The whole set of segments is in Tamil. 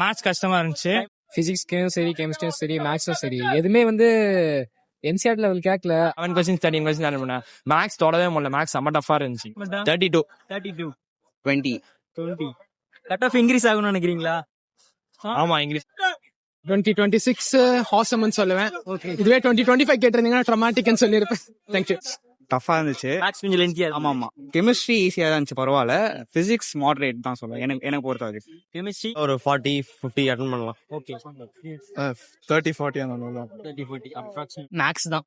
மேத்ஸ் கஷ்டமா இருந்துச்சு. பிசிக்ஸ்க்கும் சரி கெமிஸ்ட்ரியும் சரி மேக்ஸும் சரி. எதுவுமே வந்து என்சிஆர் லெவல் கேட்கல seven question thirteen question attend பண்ணேன் மேக்ஸ் தொடவே முடியல. மேக்ஸ் செம்ம டஃபா இருந்துச்சு. Thirty two thirty two twenty twenty cut off increase ஆகணும்னு நினைக்கிறீங்களா ஆமா இங்கிலீஷ் டுவெண்ட்டி டுவெண்ட்டி சிக்ஸ் ஹாசம்னு சொல்லுவேன். இதுவே டுவெண்ட்டி டுவெண்ட்டி ஃபைவ் கேட்டிருந்தீங்கன்னா ட்ரமாட்டிக்னு சொல்லியிருப்பேன். தேங்க்யூ டஃபா இருந்துச்சு. மேக்ஸ் கொஞ்சம் லென்த்தியா ஆமா ஆமா கெமிஸ்ட்ரி ஈஸியா தான் இருந்துச்சு. பரவாயில்ல பிசிக்ஸ் மாடரேட் தான் சொல்லுவேன் எனக்கு எனக்கு பொறுத்த வரைக்கும். கெமிஸ்ட்ரி ஒரு ஃபார்ட்டி ஃபிஃப்டி அட்டன் பண்ணலாம். ஓகே தேர்ட்டி ஃபார்ட்டி அந்த மேக்ஸ் தான்.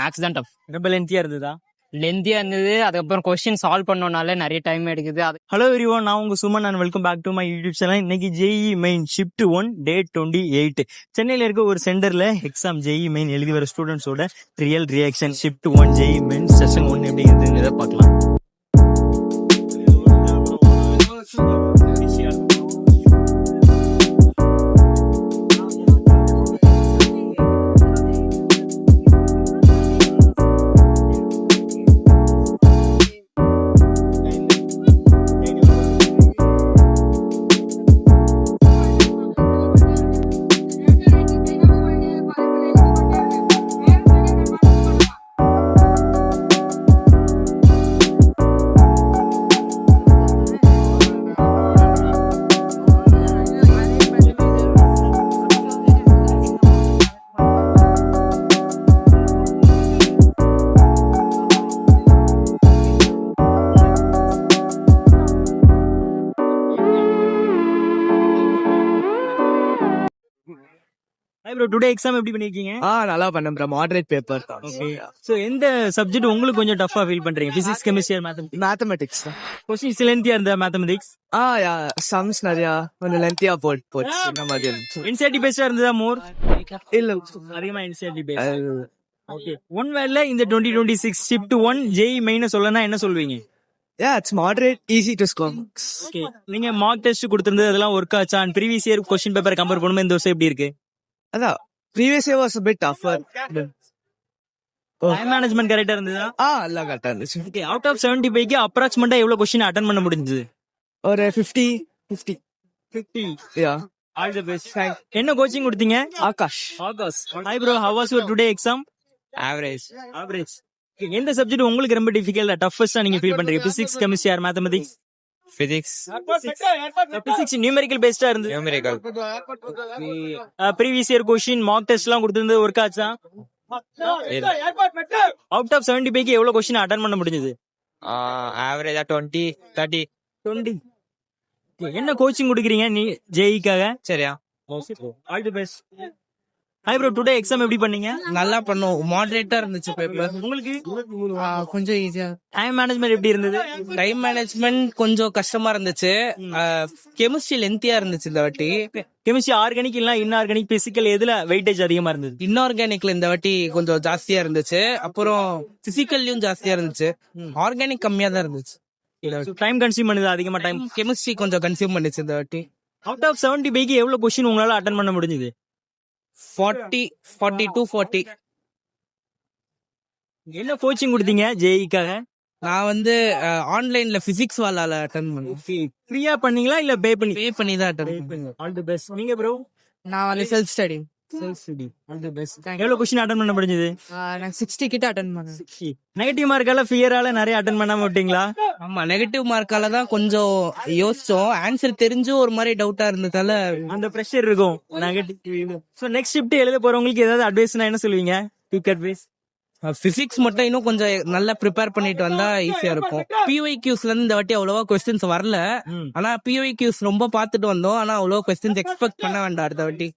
மேக்ஸ் தான். டஃப் ரொம்ப லென்த்தியா இருந்ததா? லெந்தியா இருந்தது. அதுக்கப்புறம் கொஸ்டின் சால்வ் பண்ணனால நிறைய டைம் எடுக்குது. அது ஹலோ எவ்ரிவன் நான் உங்க சுமன் நான் welcome back to my YouTube channel இன்னைக்கு JEE main shift one day twenty eight சென்னையில இருக்க ஒரு சென்டர்ல எக்ஸாம் ஜேஇ மெயின் எழுதி வர ஸ்டூடெண்ட்ஸோட real reaction shift one JEE main session one எப்படி இருக்குங்கிறத பார்க்கலாம். ப்ரோ டுடே எக்ஸாம் எப்படி பண்ணிருக்கீங்க? ஆ நல்லா பண்ணேன் ப்ரோ மாடரேட் பேப்பர் சோ எந்த சப்ஜெக்ட் உங்களுக்கு கொஞ்சம் டஃபா ஃபீல் பண்றீங்க? Physics chemistry mathematics mathematics questions லென்த்தியா இருந்த மேத்தமெட்டிக்ஸ் ஆ யா சம்ஸ் நிறையா கொஞ்சம் லென்த்தியா போட் போச்சு. இந்த மாதிரி என்சிஆர்டி பேஸ்டா இருந்ததா மோர் இல்ல. அதிகமா என்சிஆர்டி பேஸ் ஓகே ஒன் வேல இந்த twenty twenty six shift one JEE main சொல்லனா என்ன சொல்வீங்க yeah it's moderate easy to score okay நீங்க மார்க் டெஸ்ட் கொடுத்திருந்தது அதெல்லாம் ஒர்க் ஆச்சா? And previous year question paper compare பண்ணும்போது இந்த வருஷம் எப்படி இருக்கு? அதான் previous year was bit tougher time management கரெக்டா இருந்ததா? ஆ எல்லாம் கரெக்டா இருந்துச்சு. ஓகே அவுட் ஆஃப் செவன்டி ஃபைவ்க்கு அப்ராக்சிமெண்டா எவ்வளவு கொஸ்டின் அட்டன் பண்ண முடிஞ்சது? ஒரு fifty fifty fifty yeah all the best என்ன கோச்சிங் கொடுத்தீங்க? Aakash. August hi bro how was your today exam average average எந்த சப்ஜெக்ட் உங்களுக்கு ரொம்ப டிஃபிகல்ட்டா டஃபஸ்டா நீங்க ஃபீல் பண்றீங்க? Physics chemistry or mathematics physics physics numerical பேஸ்டா இருந்து numerical previous year question mark test எல்லாம் கொடுத்திருந்தது ஒர்க் ஆச்சா அவுட் ஆஃப் செவன்டி ஃபைவ்க்கு எவ்வளவு கொஸ்டின் அட்டன் பண்ண முடிஞ்சது? ஆவரேஜா டுவெண்ட்டி தேர்ட்டி டுவெண்ட்டி என்ன கோச்சிங் கொடுக்குறீங்க நீ ஜேஇக்காக சரியா. All the best hi bro today exam எப்படி பண்ணீங்க? நல்லா பண்ணோம். மாடரேட்டா இருந்துச்சு பேப்பர் உங்களுக்கு? கொஞ்சம் ஈஸியா டைம் மேனேஜ்மெண்ட் எப்படி இருந்தது? டைம் மேனேஜ்மெண்ட் கொஞ்சம் கஷ்டமா இருந்துச்சு. கெமிஸ்ட்ரி லென்த்தியா இருந்துச்சு இந்த வாட்டி. கெமிஸ்ட்ரி ஆர்கானிக் இல்ல இன்ஆர்கானிக் பிசிக்கல் எதுல வெயிட்டேஜ் அதிகமா இருந்தது? இன்ஆர்கானிக்ல இந்த வாட்டி கொஞ்சம் ஜாஸ்தியா இருந்துச்சு. அப்புறம் பிசிக்கல்லையும் ஜாஸ்தியா இருந்துச்சு. ஆர்கானிக் கம்மியா தான் இருந்துச்சு. டைம் கன்சியூம் பண்ணுது அதிகமா டைம் கெமிஸ்ட்ரி கொஞ்சம் கன்சியூம் பண்ணுச்சு இந்த வாட்டி. அவுட் ஆஃப் செவன்டி ஃபைவ்க்கு எவ்வளவு கொஸ்டின் உங்களால அட்டன் பண்ண முடிஞ்சது? ஃபார்ட்டி ஃபார்ட்டி டூ ஃபார்ட்டி என்ன கோச்சிங் கொடுத்தீங்க ஜேஇக்காக நான் வந்து ஆன்லைன்ல பிசிக்ஸ் வாலால அட்டன் பண்ணேன். ஃப்ரீயா பண்ணீங்களா இல்ல பே பண்ணி பே பண்ணி தான் அட்டன் ஆல் தி பெஸ்ட் நீங்க ப்ரோ நான் வந்து செல்ஃப் ஸ்டடி எவ்வளவு கொஸ்டின் அட்டன் பண்ண முடிஞ்சது? நான் சிக்ஸ்டி கிட்ட அட்டன் பண்ணேன். நெகட்டிவ் மார்க்கால ஃபியரால நிறைய அட்டன் பண்ணாம விட்டீங்களா? ஆமா நெகட்டிவ் மார்க்கால தான் கொஞ்சம் யோசிச்சோம். ஆன்சர் தெரிஞ்சும் ஒரு மாதிரி டவுட்டா இருந்ததால அந்த ப்ரெஷர் இருக்கும். நெகட்டிவ் சோ நெக்ஸ்ட் ஷிஃப்ட் எழுத போறவங்களுக்கு ஏதாவது அட்வைஸ்னா என்ன சொல்லுவீங்க? குயிக் அட்வைஸ் பிசிக்ஸ் மட்டும் இன்னும் கொஞ்சம் நல்லா ப்ரிப்பேர் பண்ணிட்டு வந்தா ஈஸியா இருக்கும். பிஒய் கியூஸ்ல இருந்து இந்த வாட்டி அவ்வளவா கொஸ்டின்ஸ் வரல. ஆனா பிஒய் கியூஸ் ரொம்ப பார்த்துட்டு வந்தோம். ஆனா அவ்வளவா கொஸ்டின்ஸ் எக்ஸ்பெக்ட் பண்ண வேண்டாம் அடுத்த வாட்டி.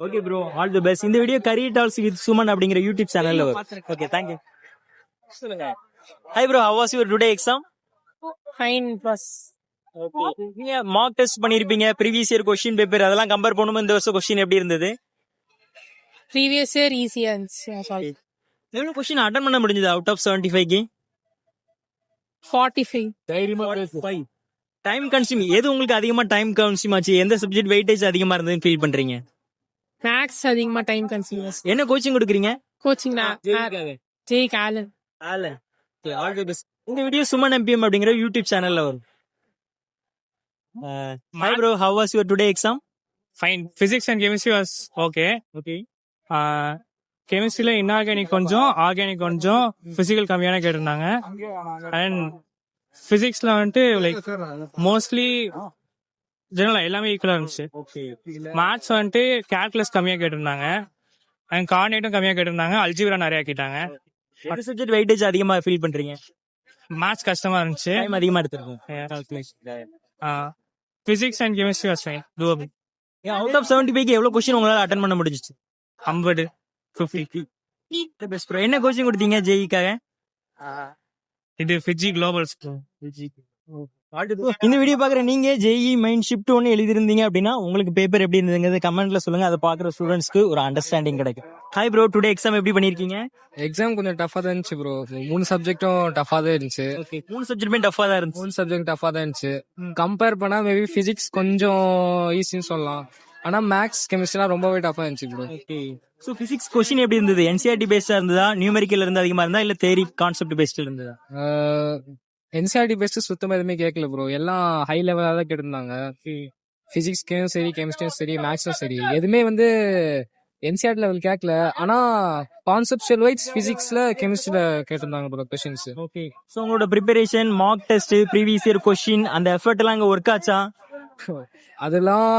Okay bro all the best இந்த video curry talks with Suman அப்படிங்கிற யூடியூப் சேனல்ல வரும். ஓகே தேங்க் யூ சொல்லுங்க. Hi bro how was your today exam fine plus நீங்க மார்க் டெஸ்ட் பண்ணிருப்பீங்க. ப்ரீவியஸ் இயர் கொஸ்டின் பேப்பர் அதெல்லாம் கம்பேர் பண்ணும்போது இந்த வருஷம் கொஸ்டின் எப்படி இருந்தது? ப்ரீவியஸ் இயர் ஈஸியா இருந்துச்சு சாரி எவ்வளவு கொஸ்டின் அட்டன் பண்ண முடிஞ்சது? அவுட் ஆஃப் செவன்டி ஃபைவ்க்கு ஃபார்ட்டி ஃபைவ் டைம் கன்சியூம் எது உங்களுக்கு அதிகமா டைம் கன்சியூம் ஆச்சு? எந்த சப்ஜெக்ட் வெயிட்டேஜ் அதிகமா இருந்ததுன்னு ஃபீல் பண்றீங்க? மேக்ஸ் அதிகமா டைம் கன்சியூமர்ஸ் என்ன கோச்சிங் கொடுக்குறீங்க? கோச்சிங் ஜெய் காலன் ஆல் தி பெஸ்ட் இந்த வீடியோ சுமன் எம்பிஎம் அப்படிங்கிற யூடியூப் சேனல்ல வரும். Hi bro how was your today exam fine physics and chemistry was okay okay கெமிஸ்ட்ரியில inorganic கொஞ்சம் ஆர்கானிக் கொஞ்சம் பிசிக்கல் கம்மியான கேட்டிருந்தாங்க. அண்ட் பிசிக்ஸ்ல வந்துட்டு லைக் மோஸ்ட்லி ஜெனரலா எல்லாமே ஈக்குவலா இருந்துச்சு. மேத்ஸ் வந்துட்டு கால்குலஸ் கம்மியா கேட்டிருந்தாங்க. அண்ட் கார்டினேட்டும் கம்மியா கேட்டிருந்தாங்க. அல்ஜிபிரா நிறைய கேட்டாங்க. எந்த சப்ஜெக்ட் வெயிட்டேஜ் அதிகமா ஃபீல் பண்றீங்க? மேத்ஸ் கஷ்டமா இருந்துச்சு. டைம் அதிகமா எடுத்திருக்கும். Physics and chemistry was doable out of seventy five எவ்வளவு கொஸ்டின் உங்களால அட்டன் பண்ண முடிஞ்சிச்சு? ஐம்பது ஃபிஃப்டி பெஸ்ட் ப்ரோ என்ன கோச்சிங் கொடுத்தீங்க E ஜெயிக்காக இது ஃபிஜி குளோபல் ஸ்கூல் இந்த வீடியோ பாக்குற நீங்க ஜெஇ மைண்ட் ஷிஃப்ட் ஒன்னு எழுதிருந்தீங்க அப்படின்னா உங்களுக்கு பேப்பர் எப்படி இருந்ததுங்கிறது கமெண்ட்ல சொல்லுங்க. அதை பாக்குற ஸ்டூடெண்ட்ஸ்க்கு ஒரு அண்டர்ஸ்டாண்டிங் கிடைக்கும். ஹாய் ப்ரோ டுடே எக்ஸாம் எப்படி பண்ணிருக்கீங்க எக்ஸாம் கொஞ்சம் டஃபா தான் இருந்துச்சு ப்ரோ மூணு சப்ஜெக்டும் டஃபா தான் இருந்துச்சு. ஓகே மூணு சப்ஜெக்ட்டுமே டஃபா தான் இருந்துச்சு. மூணு சப்ஜெக்ட் டஃபா தான் இருந்துச்சு. கம்பேர் பண்ணா மேபி பிசிக்ஸ் கொஞ்சம் ஈஸின்னு சொல்லலாம். ஆனா மேக்ஸ் கெமிஸ்ட்ரிலாம் ரொம்பவே டஃபா இருந்துச்சு bro okay so physics question எப்படி இருந்தது? என்சிஆர்டி பேஸ்டா இருந்ததா? நியூமெரிக்கல் இருந்து அதிகமா இருந்தா இல்ல தேரி கான்செப்ட் பேஸ்ட் இருந்ததா என்சிஆர்டி பெஸ்ட் சுத்தமா எதுவுமே கேட்கல ப்ரோ எல்லாம் ஹை லெவலா தான் கேட்டிருந்தாங்க. பிசிக்ஸ்க்கும் சரி கெமிஸ்ட்ரியும் சரி மேக்ஸும் சரி எதுவுமே வந்து என்சிஆர்டி லெவல் கேட்கல ஆனா கான்செப்டுவல் வைஸ் பிசிக்ஸ்ல கெமிஸ்ட்ரியில கேட்டிருந்தாங்க ப்ரோ கொஸ்டின்ஸ் ஓகே சோ உங்களோட preparation mock test previous year question அந்த எஃபர்ட் எல்லாம் இங்க ஒர்க் ஆச்சா? அதெல்லாம்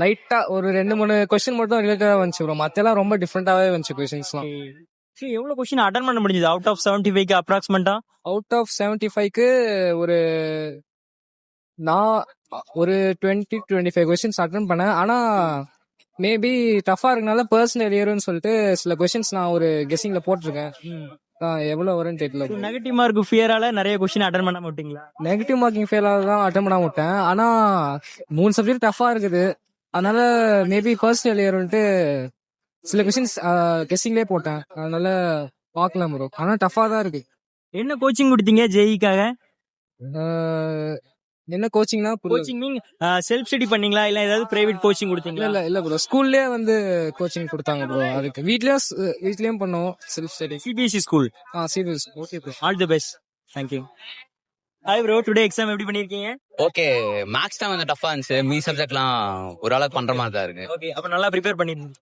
லைட்டா ஒரு ரெண்டு மூணு கொஸ்டின் மட்டும் ரிலேட்டடா வந்துச்சு ப்ரோ மத்தெல்லாம் ரொம்ப டிஃப்ரெண்டாவே வந்துச்சு கொஸ்டின்ஸ்லாம் சரி எவ்வளவு கொஸ்டின் அட்டன் பண்ண முடிஞ்சது? அவுட் ஆஃப் செவன்டி ஃபைவ் அப்ராக்சிமெண்டா அவுட் ஆஃப் செவன்டி ஃபைவ்க்கு ஒரு நான் ஒரு twenty twenty five questions attend பண்ணேன். ஆனா மேபி டஃபா இருக்கனால பர்சனல் இயர்னு சொல்லிட்டு சில கொஸ்டின்ஸ் நான் ஒரு கெஸ்ஸிங்ல போட்டிருக்கேன். ஆஹ் எவ்வளவு வரும்னு தெரியல. நெகட்டிவ் மார்க் ஃபியரால நிறைய கொஸ்டின் அட்டன் பண்ண மாட்டீங்களா? நெகட்டிவ் மார்க்கிங் ஃபெயிலாக தான் அட்டன் பண்ண விட்டேன் ஆனா மூணு சப்ஜெக்ட் டஃபா இருக்குது. அதனால மேபி பர்சனல் இயர்ன்ட்டு சில கொஸ்டின்ஸ் கெஸ்ஸிங்லேயே போட்டேன். அதனால பார்க்கலாம் ப்ரோ ஆனா டஃபா தான் இருக்கு. என்ன கோச்சிங் கொடுத்தீங்க ஜெயிக்காக என்ன கோச்சிங்னா கோச்சிங் மீன் செல்ஃப் ஸ்டடி பண்ணீங்களா? இல்ல ஏதாவது பிரைவேட் கோச்சிங் கொடுத்தீங்களா? இல்ல இல்ல ப்ரோ ஸ்கூல்லே வந்து கோச்சிங் கொடுத்தாங்க ப்ரோ அதுக்கு வீட்லயும் ஸ்- வீட்லயும் பண்ணோம் self study CBSE school ah serious okay bro all the best thank you hi bro today exam எப்படி பண்ணிருக்கீங்க? ஓகே மேக்ஸ் தான் கொஞ்சம் டஃபா இருந்துச்சு. மீ சப்ஜெக்ட்லாம் ஓரளவுக்கு பண்ற மாதிரி தான் இருக்கு. ஓகே அப்ப நல்லா ப்ரிப்பேர் பண்ணிருந்தீங்க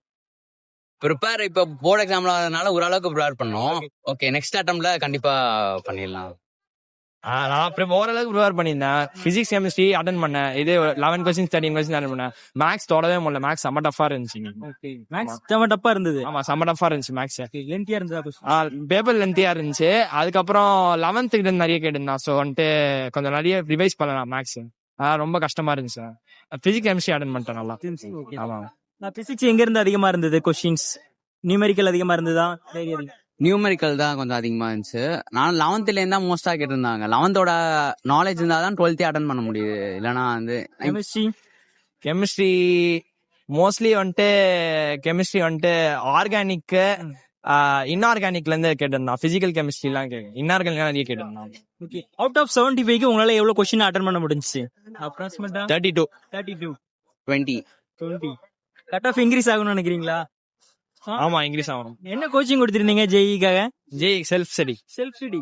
ப்ரிப்பேர் இப்போ போர்டு எக்ஸாம்ல அதனால ஓரளவுக்கு ப்ரிப்பேர் பண்ணோம். ஓகே நெக்ஸ்ட் அட்டம்ல கண்டிப்பா பண்ணிடலாம். நான் அப்புறம் ஓரளவுக்கு ப்ரிப்பேர் பண்ணியிருந்தேன். பிசிக்ஸ் கெமிஸ்ட்ரி அட்டன் பண்ணேன். இது eleven question thirteen question attempt பண்ணேன். மேக்ஸ் தொடவே முடியல. மேக்ஸ் செம்ம டஃபா இருந்துச்சு மேக்ஸ் செம டப்பா இருந்தது. ஆமா செம்ம டஃபா இருந்துச்சு மேக்ஸ் லென்த்தியா இருந்ததா? பேப்பர் லென்த்தியா இருந்துச்சு. அதுக்கப்புறம் லெவன்த் கிட்ட நிறைய கேட்டிருந்தான். ஸோ வந்துட்டு கொஞ்சம் நிறைய ரிவைஸ் பண்ணலாம் மேக்ஸ் ரொம்ப கஷ்டமா இருந்துச்சு. பிசிக்ஸ் கெமிஸ்ட்ரி அட்டன் பண்ணிட்டேன் நல்லா. ஆமா. நான் பிசிக்ஸ் எங்க இருந்து அதிகமா இருந்தது கொஸ்டின்ஸ் நியூமெரிக்கல் அதிகமா இருந்ததா? அதிகமா? நியூமெரிக்கல் தான் கொஞ்சம் அதிகமா இருந்துச்சு. நான் லெவன்த்ல இருந்தா மோஸ்டா கேட்டிருந்தாங்க. லெவன்த்தோட நாலேஜ் இருந்தா தான் டுவெல்த்தே அட்டன் பண்ண முடியுது. இல்லைன்னா வந்து chemistry? கெமிஸ்ட்ரி மோஸ்ட்லி வந்துட்டு கெமிஸ்ட்ரி வந்துட்டு ஆர்கானிக் இன்ஆர்கானிக்ல இருந்து கேட்டிருந்தான். பிசிக்கல் கெமிஸ்ட்ரி எல்லாம் கேட்கு இன்ஆர்கானிக் நிறைய கேட்டிருந்தான். ஓகே அவுட் ஆஃப் செவன்டி ஃபைவ்க்கு உங்களால எவ்வளவு கொஸ்டின் அட்டன் பண்ண முடிஞ்சுச்சு? அப்ராக்சிமேட்டா thirty two thirty two twenty twenty cut off increase ஆகணும்னு நினைக்கிறீங்களா? ஆமா இங்கிலீஷ் ஆகணும். என்ன கோச்சிங் கொடுத்திருந்தீங்க ஜெயிக்காக J self study self study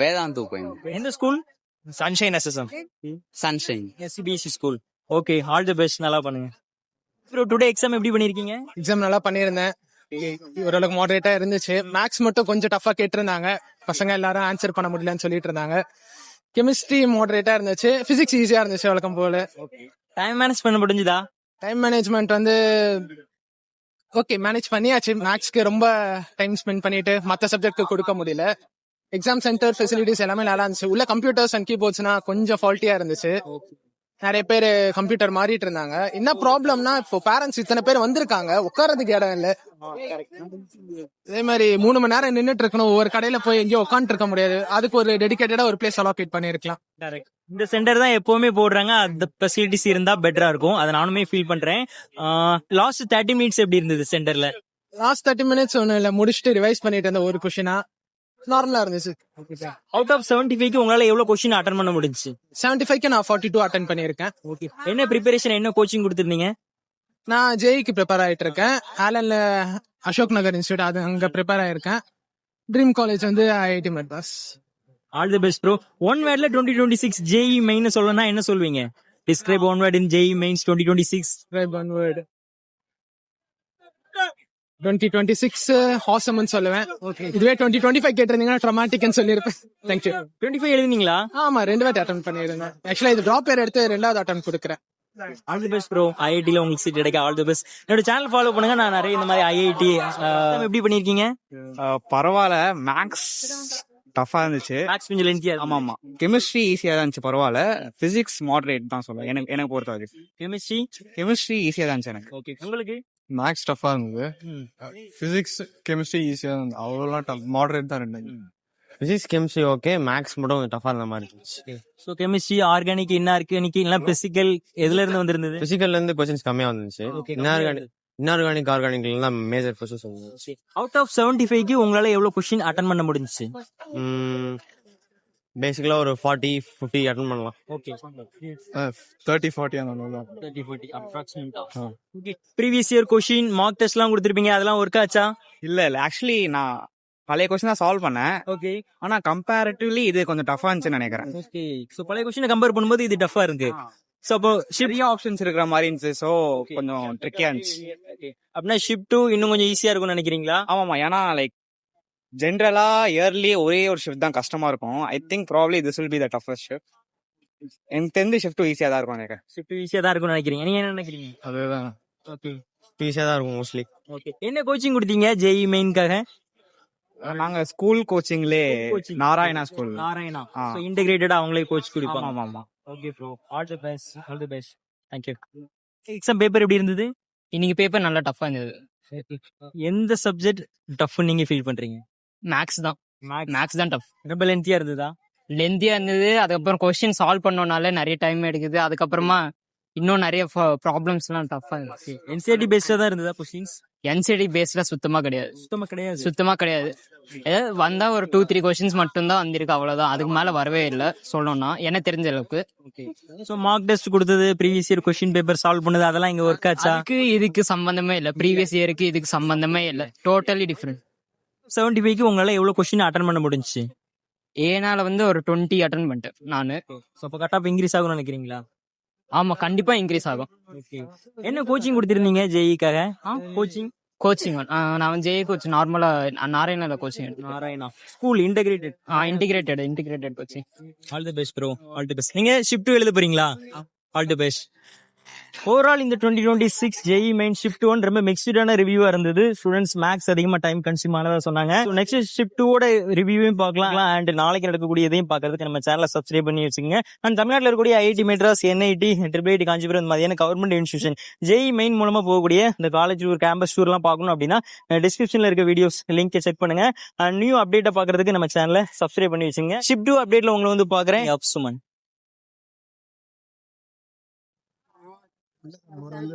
Vedant போய் எந்த school sunshine SSM Sunshine எஸ்சிபிஎஸ்சி school okay all the best நல்லா பண்ணுங்க. ப்ரோ டுடே எக்ஸாம் எப்படி பண்ணிருக்கீங்க? எக்ஸாம் நல்லா பண்ணியிருந்தேன். ஓரளவுக்கு மாடரேட்டா இருந்துச்சு. மேக்ஸ் மட்டும் கொஞ்சம் டஃபா கேட்டிருந்தாங்க. பசங்க எல்லாரும் ஆன்சர் பண்ண முடியலன்னு சொல்லிட்டு இருந்தாங்க. கெமிஸ்ட்ரி மாடரேட்டா இருந்துச்சு. பிசிக்ஸ் ஈஸியா இருந்துச்சு வழக்கம் போல. டைம் மேனேஜ் பண்ண முடிஞ்சுதா? டைம் மேனேஜ்மெண்ட் வந்து ஓகே மேனேஜ் பண்ணியாச்சு. மேக்ஸ்க்கு ரொம்ப டைம் ஸ்பெண்ட் பண்ணிட்டு மற்ற சப்ஜெக்ட்க்கு கொடுக்க முடியல. எக்ஸாம் சென்டர் ஃபெசிலிட்டிஸ் எல்லாமே நல்லா இருந்துச்சு. உள்ள கம்ப்யூட்டர்ஸ் அண்ட் கீபோர்ட்ஸ்னா கொஞ்சம் ஃபால்ட்டியா இருந்துச்சு. நிறைய பேர் கம்ப்யூட்டர் மாறிட்டு இருந்தாங்க. என்ன ப்ராப்ளம்னா இப்போ பேரண்ட்ஸ் இத்தனை பேர் வந்திருக்காங்க. உட்கார்றதுக்கு இடம் இல்ல. இதே மாதிரி மூணு மணி நேரம் நின்னுட்டு இருக்கணும். ஒவ்வொரு கடையில போய் எங்கேயோ உட்காந்துட்டு இருக்க முடியாது. அதுக்கு ஒரு டெடிகேட்டடா ஒரு பிளேஸ் அலோகேட் பண்ணிருக்கலாம் இந்த சென்டர் தான் எப்பவுமே போடுறாங்க. அந்த ஃபெசிலிட்டிஸ் இருந்தா பெட்டரா இருக்கும். அதை நானுமே ஃபீல் பண்றேன். லாஸ்ட் தேர்ட்டி மினிட்ஸ் எப்படி இருந்தது சென்டர்ல லாஸ்ட் தேர்ட்டி மினிட்ஸ் ஒன்றும் இல்லை. முடிச்சுட்டு ரிவைஸ் பண்ணிட்டு இருந்த ஒரு கொஷினா நார்மலா இருந்துச்சு. அவுட் ஆஃப் செவன்டி ஃபைவ்க்கு உங்களால எவ்வளவு கொஸ்டின் அட்டன் பண்ண முடிஞ்சுச்சு? செவன்டி ஃபைவ்க்கு நான் ஃபார்ட்டி டூ அட்டன் பண்ணியிருக்கேன். ஓகே என்ன ப்ரிப்பரேஷன் என்ன கோச்சிங் கொடுத்திருந்தீங்க? நான் ஜேஇக்கு ப்ரிப்பேர் ஆயிட்டு இருக்கேன். ஆலன்ல அசோக் நகர் இன்ஸ்டியூட் அது அங்க ப்ரிப்பேர் ஆயிருக்கேன். ட்ரீம் காலேஜ் வந்து IIT Madras all the best bro one வேர்ட்ல twenty twenty six JEE main சொல்லணும்னா என்ன சொல்வீங்க? Describe one word in JEE Mains 2026. Describe one word. 2026 ஹாசம்னு சொல்லுவேன். இதுவே 2025 கேட்டிருந்தீங்கன்னா ட்ரமாட்டிக்னு சொல்லியிருப்பேன். தேங்க்யூ 25 எழுதுனீங்களா? ஆமா ரெண்டு வாட்டி அட்டன் பண்ணிருந்தேன் ஆக்சுவலா இது டிராப் பேர் எடுத்து ரெண்டாவது அட்டன் கொடுக்குறேன். ஆல் தி பெஸ்ட் ப்ரோ ஐஐடில உங்களுக்கு சீட் கிடைக்க. ஆல் தி பெஸ்ட் என்னோட சேனல் ஃபாலோ பண்ணுங்க. நான் நிறைய இந்த மாதிரி ஐஐடி எப்படி பண்ணிருக்கீங்க அஹ், பரவாயில்ல. மேக்ஸ் டஃபா இருந்துச்சு. மேக்ஸ் கொஞ்சம் லென்த்தியா ஆமா ஆமா. கெமிஸ்ட்ரி ஈஸியா தான் இருந்துச்சு. பரவாயில்ல. பிசிக்ஸ் மாடரேட் தான் சொல்லுவேன். எனக்கு எனக்கு பொறுத்த வரைக்கும் கெமிஸ்ட்ரி கெமிஸ்ட்ரி ஈஸியா தான் இருந்துச்சு எனக்கு. ஓகே உங்களுக்கு? மேக்ஸ் டஃபா இருந்தது. பிசிக்ஸ் கெமிஸ்ட்ரி ஈஸியா இருந்தது. அவ்வளோலாம் டஃப் மாடரேட் தான் ரெண்டு. பிசிக்ஸ் கெமிஸ்ட்ரி ஓகே மேக்ஸ் மட்டும் கொஞ்சம் டஃபா இருந்த மாதிரி இருந்துச்சு. சோ கெமிஸ்ட்ரி ஆர்கானிக் இன்ஆர்கானிக் இல்ல பிசிக்கல் எதுல இருந்து வந்திருந்தது? பிசிக்கல்ல இருந்து கொஸ்டின்ஸ் கம்மியா வந்துச்சு. இன்ஆர்கானிக் இன்ஆர்கானிக் ஆர்கானிக்ல தான் மேஜர் கொஸ்டின்ஸ் வந்து அவுட் ஆஃப் 75 க்கு உங்களால எவ்வளவு கொஸ்டின் அட்டன் பண்ண முடிஞ்சுச்சு? பேசிக்கலா ஒரு ஃபார்ட்டி ஃபிஃப்டி அட்டன் பண்ணலாம். ஓகே தேர்ட்டி ஃபார்ட்டி அந்த மாதிரி தான். 30 40 அப்ராக்ஸிமேட்டா okay previous year question mock டெஸ்ட்லாம் கொடுத்திருப்பீங்க அதெல்லாம் ஒர்க் ஆச்சா? இல்ல இல்ல. ஆக்சுவலி நான் பழைய கொஸ்டின் தான் சால்வ் பண்ணேன். ஓகே ஆனா கம்பேரிட்டிவ்லி இது கொஞ்சம் டஃபா இருந்துச்சுன்னு நினைக்கிறேன். ஓகே சோ பழைய கொஸ்டினை கம்பேர் பண்ணும்போது இது டஃபா இருக்கு. சோ அப்போ நிறைய ஆப்ஷன்ஸ் இருக்கிற மாதிரி இருந்துச்சு. சோ கொஞ்சம் ட்ரிக்கியா இருந்துச்சு. அப்படின்னா ஷிப் டூ இன்னும் கொஞ்சம் ஈஸியா இருக்கும்னு நினைக்கிறீங்களா? ஆமாமா. ஏன்னா லைக் ஜென்ரலா இயர்லி ஒரே ஒரு ஷிஃப்ட் தான் கஷ்டமா இருக்கும் I think probably this will be the toughest shift எனக்கு தெரிஞ்ச ஷிஃப்ட் ஈஸியா தான் இருக்கும் நினைக்கிறேன் ஷிப் ஈஸியா தான் இருக்கும்னு நினைக்கிறீங்க நீங்க என்ன நினைக்கிறீங்க அதேதான் ஓகே ஈஸியா தான் இருக்கும் மோஸ்ட்லி ஓகே என்ன கோச்சிங் கொடுத்தீங்க ஜேஇ மெயின்காக நாங்க school கோச்சிங்லே coaching. Narayana school Narayana ஆ. சோ இன்டகிரேட்டடா அவங்களே கோச் கொடுப்பாங்க ஆமா ஆமா okay bro all the best all the best thank you exam paper எப்படி இருந்தது இன்னைக்கு பேப்பர் நல்லா டஃபா இருந்தது எந்த சப்ஜெக்ட் டஃப் நீங்க ஃபீல் பண்றீங்க மேக்ஸ் தான். மேக்ஸ் தான் டஃப் ரொம்ப லென்த்தியா இருந்ததா? லென்த்தியா இருந்தது. அதுக்கப்புறம் கொஸ்டின் சால்வ் பண்ணோம்னால நிறைய டைம் எடுக்குது. அதுக்கப்புறமா இன்னும் நிறைய ப்ராப்ளம்ஸ் எல்லாம் டஃபா இருந்துச்சு என்சிஆர்டி பேஸ்டா தான் இருந்ததா கொஸ்டின்ஸ் என்சிடி பேஸ்ல சுத்தமா கிடையாது. சுத்தமா கிடையாது? சுத்தமா கிடையாது. ஏதாவது வந்தா ஒரு டூ த்ரீ கொஸ்டின்ஸ் மட்டும் தான் வந்திருக்கு. அவ்வளவுதான். அதுக்கு மேல வரவே இல்லை. சொல்லணும்னா எனக்கு தெரிஞ்ச அளவுக்கு. சோ மார்க் டெஸ்ட் கொடுத்தது previous year question paper solve பண்ணது அதெல்லாம் இங்க ஒர்க் ஆச்சா? அதுக்கு இதுக்கு சம்பந்தமே இல்ல. ப்ரீவியஸ் இயருக்கு இதுக்கு சம்பந்தமே இல்ல. டோட்டலி டிஃப்ரெண்ட் 75 ஃபைவ்க்கு உங்களால எவ்வளவு கொஸ்டின் அட்டன் பண்ண முடிஞ்சுச்சு? ஏனால வந்து ஒரு டுவெண்ட்டி அட்டன் பண்ணிட்டேன் நானு. சோ அப்ப கட் ஆஃப் இன்க்ரீஸ் ஆகும்னு நினைக்கிறீங்களா? ஆமா கண்டிப்பா இன்க்ரீஸ் ஆகும். என்ன கோச்சிங் கொடுத்திருந்தீங்க ஜேஇக்காக கோச்சிங் கோச்சிங் நான் வந்து ஜெய கோச் நார்மலா நாராயணால coaching Narayana. School integrated integrated integrated coaching all the best bro all the best நீங்க ஷிஃப்ட் எழுத போறீங்களா? ஆல் தி பெஸ்ட் ஓவரால் இந்த twenty twenty six JEE main shift one ரொம்ப மிக்சடான ரிவ்யூவா இருந்தது. ஸ்டூடெண்ட்ஸ் மேக்ஸ் அதிகமா டைம் கன்சியூம் ஆனதா சொன்னாங்க. நெக்ஸ்ட் ஷிஃப்ட் டூவோட ரிவ்யூவையும் பார்க்கலாம். அண்ட் நாளைக்கு நடக்கக்கூடிய இதையும் பார்க்கறதுக்கு நம்ம சேனலை சப்ஸ்கிரைப் பண்ணி வச்சுக்கோங்க. அண்ட் தமிழ்நாட்டில் இருக்கக்கூடிய IIT Madras NIT triple IT Kanchipuram இந்த மாதிரியான கவர்மெண்ட் இன்ஸ்டியூஷன் ஜெய் மெயின் மூலமா போகக்கூடிய இந்த காலேஜ் டூர் கேம்பஸ் டூர்லாம் பார்க்கணும் அப்படின்னா டிஸ்கிரிப்ஷன்ல இருக்க வீடியோஸ் லிங்க் செக் பண்ணுங்க. அண்ட் நியூ அப்டேட்டை பார்க்கறதுக்கு நம்ம சேனலை சப்ஸ்கிரைப் பண்ணி வச்சுங்க ஷிஃப்ட் டூ அப்டேட்ல உங்களை வந்து பார்க்குறேன். அப் சுமன்